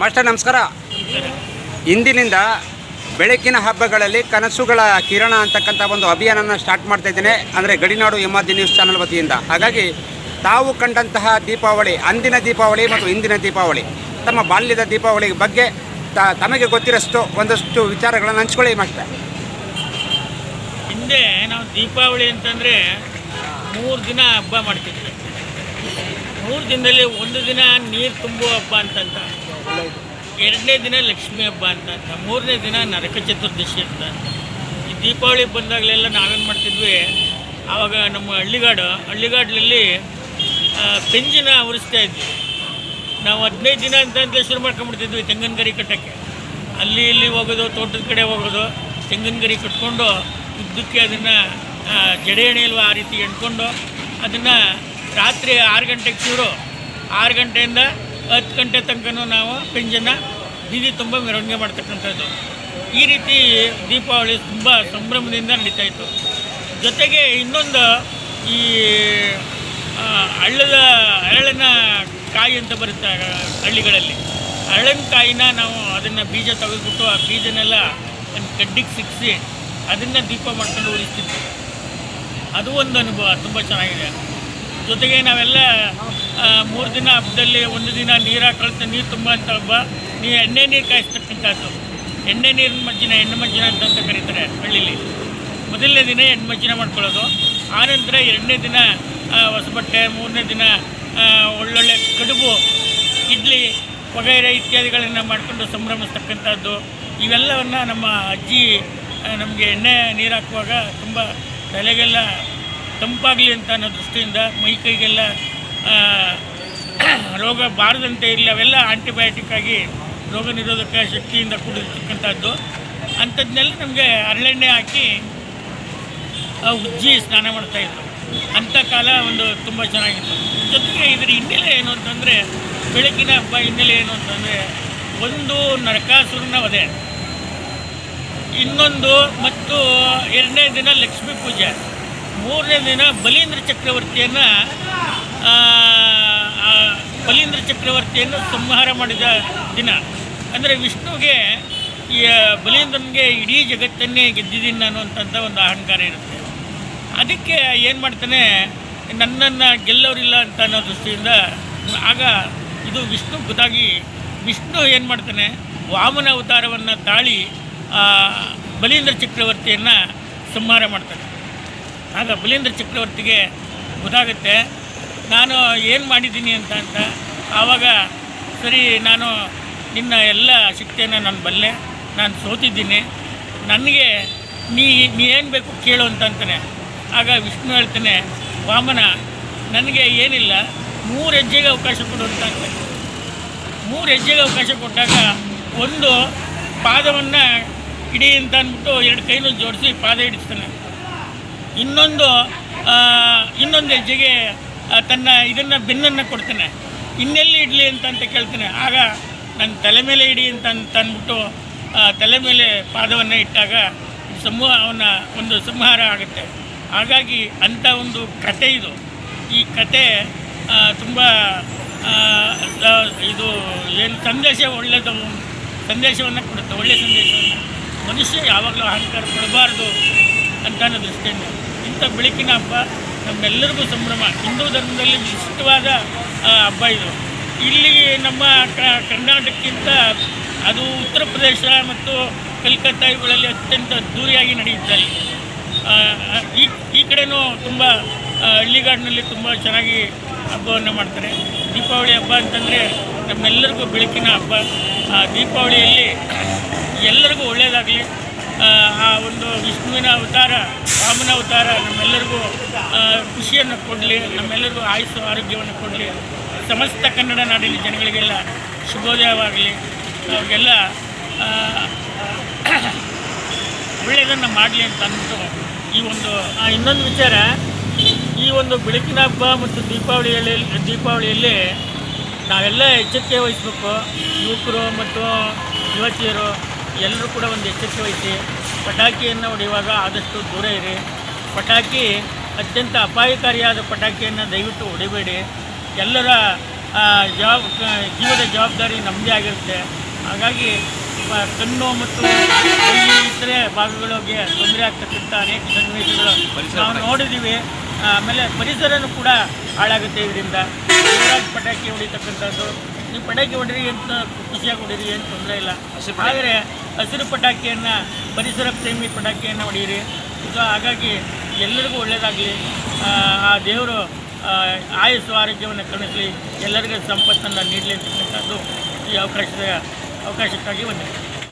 Master, ನಮಸ್ಕಾರ. ಇಂದಿನಿಂದ ಬೆಳಕಿನ ಹಬ್ಬಗಳಲ್ಲಿ ಕನಸುಗಳ ಕಿರಣ ಅಂತಕ್ಕಂಥ ಒಂದು ಅಭಿಯಾನನ ಸ್ಟಾರ್ಟ್ ಮಾಡ್ತಾ ಇದ್ದೇನೆ. ಅಂದರೆ ಗಡಿನಾಡು ಎಮ್ಮಾದಿ ನ್ಯೂಸ್ ಚಾನಲ್ ವತಿಯಿಂದ. ಹಾಗಾಗಿ ತಾವು ಕಂಡಂತಹ ದೀಪಾವಳಿ, ಅಂದಿನ ದೀಪಾವಳಿ ಮತ್ತು ಇಂದಿನ ದೀಪಾವಳಿ, ತಮ್ಮ ಬಾಲ್ಯದ ದೀಪಾವಳಿ ಬಗ್ಗೆ ತಮಗೆ ಗೊತ್ತಿರೋಷ್ಟು ಒಂದಷ್ಟು ವಿಚಾರಗಳನ್ನು ಹಂಚ್ಕೊಳ್ಳಿ ಮಾಸ್ಟರ್. ಹಿಂದೆ ನಾವು ದೀಪಾವಳಿ ಅಂತಂದರೆ ಮೂರು ದಿನ ಹಬ್ಬ ಮಾಡ್ತಿದ್ವಿ. ಮೂರು ದಿನದಲ್ಲಿ ಒಂದು ದಿನ ನೀರು ತುಂಬುವ ಹಬ್ಬ ಅಂತಂತ. ಎರಡನೇ ದಿನ ಲಕ್ಷ್ಮಿ ಹಬ್ಬ ಅಂತ ಅಂತ ಮೂರನೇ ದಿನ ನರಕ ಚತುರ್ದಶಿ ಅಂತ. ಈ ದೀಪಾವಳಿ ಬಂದಾಗಲೆಲ್ಲ ನಾವೇನು ಮಾಡ್ತಿದ್ವಿ, ಆವಾಗ ನಮ್ಮ ಹಳ್ಳಿಗಾಡು ಹಳ್ಳಿಗಾಡಲ್ಲಿ ಪೆಂಜಿನ ಉರಿಸ್ತಾ ಇದ್ವಿ. ನಾವು ಹದಿನೈದು ದಿನ ಅಂತ ಅಂತ ಶುರು ಮಾಡ್ಕೊಂಬಿಡ್ತಿದ್ವಿ ತೆಂಗಿನ ಗರಿ ಕಟ್ಟೋಕ್ಕೆ. ಅಲ್ಲಿ ಇಲ್ಲಿ ಹೋಗೋದು, ತೋಟದ ಕಡೆ ಹೋಗೋದು ತೆಂಗಿನ ಗರಿ ಕಟ್ಕೊಂಡು ಉದ್ದಕ್ಕೆ ಅದನ್ನು ಜಡೆ ಆ ರೀತಿ ಎಣ್ಕೊಂಡು ಅದನ್ನು ರಾತ್ರಿ ಆರು ಗಂಟೆಗೆ ಶುರು ಆರು ಗಂಟೆಯಿಂದ ಹತ್ತು ಗಂಟೆ ತನಕ ನಾವು ಪೆಂಜನ್ನ ಬೀದಿ ತುಂಬ ಮೆರವಣಿಗೆ ಮಾಡ್ತಕ್ಕಂಥದ್ದು ಈ ರೀತಿ ದೀಪಾವಳಿ ತುಂಬ ಸಂಭ್ರಮದಿಂದ ನಡೀತಾ ಇತ್ತು. ಜೊತೆಗೆ ಇನ್ನೊಂದು ಈ ಹಳ್ಳದ ಹರಳಿನ ಕಾಯಿ ಅಂತ ಬರುತ್ತೆ ಹಳ್ಳಿಗಳಲ್ಲಿ. ಹರಳಿನ ಕಾಯಿನ ನಾವು ಅದನ್ನು ಬೀಜ ತೆಗೆದುಬಿಟ್ಟು ಆ ಬೀಜನೆಲ್ಲ ಒಂದು ಕಡ್ಡಿಗೆ ಸಿಕ್ಕಿಸಿ ಅದನ್ನು ದೀಪ ಮಾಡ್ಕೊಂಡು ಉರಿಸ್ತಿದ್ವಿ. ಅದು ಒಂದು ಅನುಭವ, ತುಂಬ ಚೆನ್ನಾಗಿದೆ. ಜೊತೆಗೆ ನಾವೆಲ್ಲ ಮೂರು ದಿನ ಹಬ್ಬದಲ್ಲಿ ಒಂದು ದಿನ ನೀರು ಹಾಕೊಳ್ತಾ ನೀರು ತುಂಬ ಅಂತ ಹಬ್ಬ. ನೀ ಎಣ್ಣೆ ನೀರು ಕಾಯಿಸ್ತಕ್ಕಂಥದ್ದು. ಎಣ್ಣೆ ನೀರಿನ ಮಜ್ಜಿನ, ಎಣ್ಣೆ ಮಜ್ಜಿನ ಅಂತ ಅಂತ ಕರೀತಾರೆ ಹಳ್ಳಿಲಿ. ಮೊದಲನೇ ದಿನ ಎಣ್ಣೆ ಮಜ್ಜಿನ ಮಾಡ್ಕೊಳ್ಳೋದು. ಆನಂತರ ಎರಡನೇ ದಿನ ಹೊಸ ಬಟ್ಟೆ ಮೂರನೇ ದಿನ ಒಳ್ಳೊಳ್ಳೆ ಕಡುಬು, ಇಡ್ಲಿ ವಗೈರೆ ಇತ್ಯಾದಿಗಳನ್ನು ಮಾಡಿಕೊಂಡು ಸಂಭ್ರಮಿಸ್ತಕ್ಕಂಥದ್ದು. ಇವೆಲ್ಲವನ್ನು ನಮ್ಮ ಅಜ್ಜಿ ನಮಗೆ ಎಣ್ಣೆ ನೀರು ಹಾಕುವಾಗ ತುಂಬ ತಲೆಗೆಲ್ಲ ತಂಪಾಗಲಿ ಅಂತ ಅನ್ನೋ ದೃಷ್ಟಿಯಿಂದ ಮೈ ಕೈಗೆಲ್ಲ ರೋಗ ಬಾರದಂತೆ ಇರಲಿ, ಅವೆಲ್ಲ ಆಂಟಿಬಯೋಟಿಕ್ ಆಗಿ ರೋಗ ನಿರೋಧಕ ಶಕ್ತಿಯಿಂದ ಕೂಡಿರ್ತಕ್ಕಂಥದ್ದು. ಅಂಥದ್ದನ್ನೆಲ್ಲ ನಮಗೆ ಹರಳೆಣ್ಣೆ ಹಾಕಿ ಉಜ್ಜಿ ಸ್ನಾನ ಮಾಡ್ತಾಯಿದ್ರು ಅಂಥ ಕಾಲ ಒಂದು ತುಂಬ ಚೆನ್ನಾಗಿತ್ತು. ಜೊತೆಗೆ ಇದರ ಹಿನ್ನೆಲೆ ಏನು ಅಂತಂದರೆ ಬೆಳಕಿನ ಹಬ್ಬ ಹಿನ್ನೆಲೆ ಏನು ಅಂತಂದರೆ, ಒಂದು ನರಕಾಸುರನ ವಧೆ. ಇನ್ನೊಂದು ಮತ್ತು ಎರಡನೇ ದಿನ ಲಕ್ಷ್ಮೀ ಪೂಜೆ. ಮೂರನೇ ದಿನ ಬಲೀಂದ್ರ ಚಕ್ರವರ್ತಿಯನ್ನು ಬಲೀಂದ್ರ ಚಕ್ರವರ್ತಿಯನ್ನು ಸಂಹಾರ ಮಾಡಿದ ದಿನ. ಅಂದರೆ ವಿಷ್ಣುವಿಗೆ ಈ ಬಲೀಂದ್ರನಿಗೆ ಇಡೀ ಜಗತ್ತನ್ನೇ ಗೆದ್ದಿದ್ದೀನಿ ನಾನು ಅಂತಂತ ಒಂದು ಅಹಂಕಾರ ಇರುತ್ತೆ. ಅದಕ್ಕೆ ಏನು ಮಾಡ್ತಾನೆ, ನನ್ನನ್ನು ಗೆಲ್ಲೋರಿಲ್ಲ ಅಂತ ಅನ್ನೋ ದೃಷ್ಟಿಯಿಂದ ಆಗ ಇದು ವಿಷ್ಣು ಗೊತ್ತಾಗಿ ವಿಷ್ಣು ಏನು ಮಾಡ್ತಾನೆ, ವಾಮನ ಅವತಾರವನ್ನು ತಾಳಿ ಬಲೀಂದ್ರ ಚಕ್ರವರ್ತಿಯನ್ನು ಸಂಹಾರ ಮಾಡ್ತಾನೆ. ಆಗ ಬಲೀಂದ್ರ ಚಕ್ರವರ್ತಿಗೆ ಗೊತ್ತಾಗುತ್ತೆ, ನಾನು ಏನು ಮಾಡಿದ್ದೀನಿ ಅಂತ ಅಂತ, ಆವಾಗ ಸರಿ ನಾನು ನಿನ್ನ ಎಲ್ಲ ಶಕ್ತಿಯನ್ನು ನಾನು ಬಲ್ಲೆ, ನಾನು ಸೋತಿದ್ದೀನಿ. ನನಗೆ ನೀ ನೀ ಏನು ಬೇಕು ಕೇಳು ಅಂತಂತಾನೆ ಆಗ ವಿಷ್ಣು ಹೇಳ್ತಾನೆ, ವಾಮನ, ನನಗೆ ಏನಿಲ್ಲ, ಮೂರು ಹೆಜ್ಜೆಗೆ ಅವಕಾಶ ಕೊಡು ಅಂತ ಅಂತಾನೆ. ಮೂರು ಹೆಜ್ಜೆಗೆ ಅವಕಾಶ ಕೊಟ್ಟಾಗ ಒಂದು ಪಾದವನ್ನು ಇಡಿ ಅಂತ ಅಂದ್ಬಿಟ್ಟು ಎರಡು ಕೈನೂ ಜೋಡಿಸಿ ಪಾದ ಹಿಡಿಸ್ತಾನೆ. ಇನ್ನೊಂದು ಇನ್ನೊಂದು ಹೆಜ್ಜೆಗೆ ತನ್ನ ಇದನ್ನು ಬೆನ್ನನ್ನು ಕೊಡ್ತಾನೆ. ಇನ್ನೆಲ್ಲಿ ಇಡಲಿ ಅಂತ ಅಂತ ಕೇಳ್ತಾನೆ. ಆಗ ನನ್ನ ತಲೆ ಮೇಲೆ ಇಡಿ ಅಂತ ಅಂದ್ಬಿಟ್ಟು ತಲೆ ಮೇಲೆ ಪಾದವನ್ನು ಇಟ್ಟಾಗ ಸಮೂಹ ಅವನ ಒಂದು ಸಂಹಾರ ಆಗುತ್ತೆ. ಹಾಗಾಗಿ ಅಂಥ ಒಂದು ಕತೆ ಇದು. ಈ ಕತೆ ತುಂಬ ಇದು ಏನು ಸಂದೇಶ ಒಳ್ಳೆಯದು ಸಂದೇಶವನ್ನು ಕೊಡುತ್ತೆ ಒಳ್ಳೆಯ ಸಂದೇಶವನ್ನು. ಮನುಷ್ಯ ಯಾವಾಗಲೂ ಅಹಂಕಾರ ಕೊಡಬಾರ್ದು ಅಂತ ಅನ್ನೋ ದೃಷ್ಟಿಯಿಂದ. ಇಂಥ ಬೆಳಕಿನ ಹಬ್ಬ ನಮ್ಮೆಲ್ಲರಿಗೂ ಸಂಭ್ರಮ. ಹಿಂದೂ ಧರ್ಮದಲ್ಲಿ ವಿಶಿಷ್ಟವಾದ ಹಬ್ಬ ಇದು. ಇಲ್ಲಿ ನಮ್ಮ ಕರ್ನಾಟಕಕ್ಕಿಂತ ಅದು ಉತ್ತರ ಪ್ರದೇಶ ಮತ್ತು ಕಲ್ಕತ್ತಾ ಇವುಗಳಲ್ಲಿ ಅತ್ಯಂತ ದೂರಿಯಾಗಿ ನಡೆಯುತ್ತೆ. ಆ, ಈ ಈ ಕಡೆಯೂ ತುಂಬ ಹಳ್ಳಿಗಾಡಿನಲ್ಲಿ ತುಂಬ ಚೆನ್ನಾಗಿ ಹಬ್ಬವನ್ನು ಮಾಡ್ತಾರೆ. ದೀಪಾವಳಿ ಹಬ್ಬ ಅಂತಂದರೆ ನಮ್ಮೆಲ್ಲರಿಗೂ ಬೆಳಕಿನ ಹಬ್ಬ. ಆ ದೀಪಾವಳಿಯಲ್ಲಿ ಎಲ್ಲರಿಗೂ ಒಳ್ಳೆಯದಾಗಲಿ ಆ ಒಂದು ವಿಷ್ಣುವಿನ ಅವತಾರ ರಾಮನ ಅವತಾರ ನಮ್ಮೆಲ್ಲರಿಗೂ ಖುಷಿಯನ್ನು ಕೊಡಲಿ ನಮ್ಮೆಲ್ಲರಿಗೂ ಆಯುಸ್ಸು ಆರೋಗ್ಯವನ್ನು ಕೊಡಲಿ. ಸಮಸ್ತ ಕನ್ನಡ ನಾಡಿನ ಜನಗಳಿಗೆಲ್ಲ ಶುಭೋದಯವಾಗಲಿ. ಅವ್ರಿಗೆಲ್ಲ ಒಳ್ಳೆಯದನ್ನು ಮಾಡಲಿ ಅಂತ ಅಂದ್ಬಿಟ್ಟು ಈ ಒಂದು ಇನ್ನೊಂದು ವಿಚಾರ, ಈ ಒಂದು ಬೆಳಕಿನ ಹಬ್ಬ ಮತ್ತು ದೀಪಾವಳಿಯಲ್ಲಿ ದೀಪಾವಳಿಯಲ್ಲಿ ನಾವೆಲ್ಲ ಎಚ್ಚರಿಕೆ ವಹಿಸ್ಬೇಕು. ಯುವಕರು ಮತ್ತು ಯುವತಿಯರು ಎಲ್ಲರೂ ಕೂಡ ಒಂದು ಎಚ್ಚರಿಕೆ ವಹಿಸಿ, ಪಟಾಕಿಯನ್ನು ಹೊಡೆಯುವಾಗ ಆದಷ್ಟು ದೂರ ಇರಿ. ಪಟಾಕಿ ಅತ್ಯಂತ ಅಪಾಯಕಾರಿಯಾದ ಪಟಾಕಿಯನ್ನು ದಯವಿಟ್ಟು ಹೊಡಿಬೇಡಿ. ಎಲ್ಲರ ಜವಾಬ್ ಜೀವದ ಜವಾಬ್ದಾರಿ ನಮ್ಮದೇ ಆಗಿರುತ್ತೆ. ಹಾಗಾಗಿ ಕಣ್ಣು ಮತ್ತು ಇತರೆ ಭಾಗಗಳಿಗೆ ತೊಂದರೆ ಆಗ್ತಕ್ಕಂಥ ಅನೇಕ ಸನ್ನಿವೇಶಗಳು ನಾವು ನೋಡಿದ್ದೀವಿ ಆಮೇಲೆ ಪರಿಸರನೂ ಕೂಡ ಹಾಳಾಗುತ್ತೆ ಇದರಿಂದ. ಪಟಾಕಿ ಹೊಡಿತಕ್ಕಂಥದ್ದು. ನೀವು ಪಟಾಕಿ ಹೊಡಿರಿ ಅಂತ ಖುಷಿಯಾಗಿ ಹೊಡೀರಿ ಏನು ತೊಂದರೆ ಇಲ್ಲ. ಆದರೆ ಹಸಿರು ಪಟಾಕಿಯನ್ನು ಪರಿಸರ ಪ್ರೇಮಿ ಪಟಾಕಿಯನ್ನು ಹೊಡೀರಿ. ಸೊ ಹಾಗಾಗಿ ಎಲ್ಲರಿಗೂ ಒಳ್ಳೆಯದಾಗಲಿ ಆ ದೇವರು ಆಯುಸ್ಸು ಆರೋಗ್ಯವನ್ನು ಕರುಣಿಸಲಿ. ಎಲ್ಲರಿಗೂ ಸಂಪತ್ತನ್ನು ನೀಡಲಿ ಅಂತಕ್ಕಂಥದ್ದು ಈ ಅವಕಾಶದ ಅವಕಾಶಕ್ಕಾಗಿ ವಂದನೆ.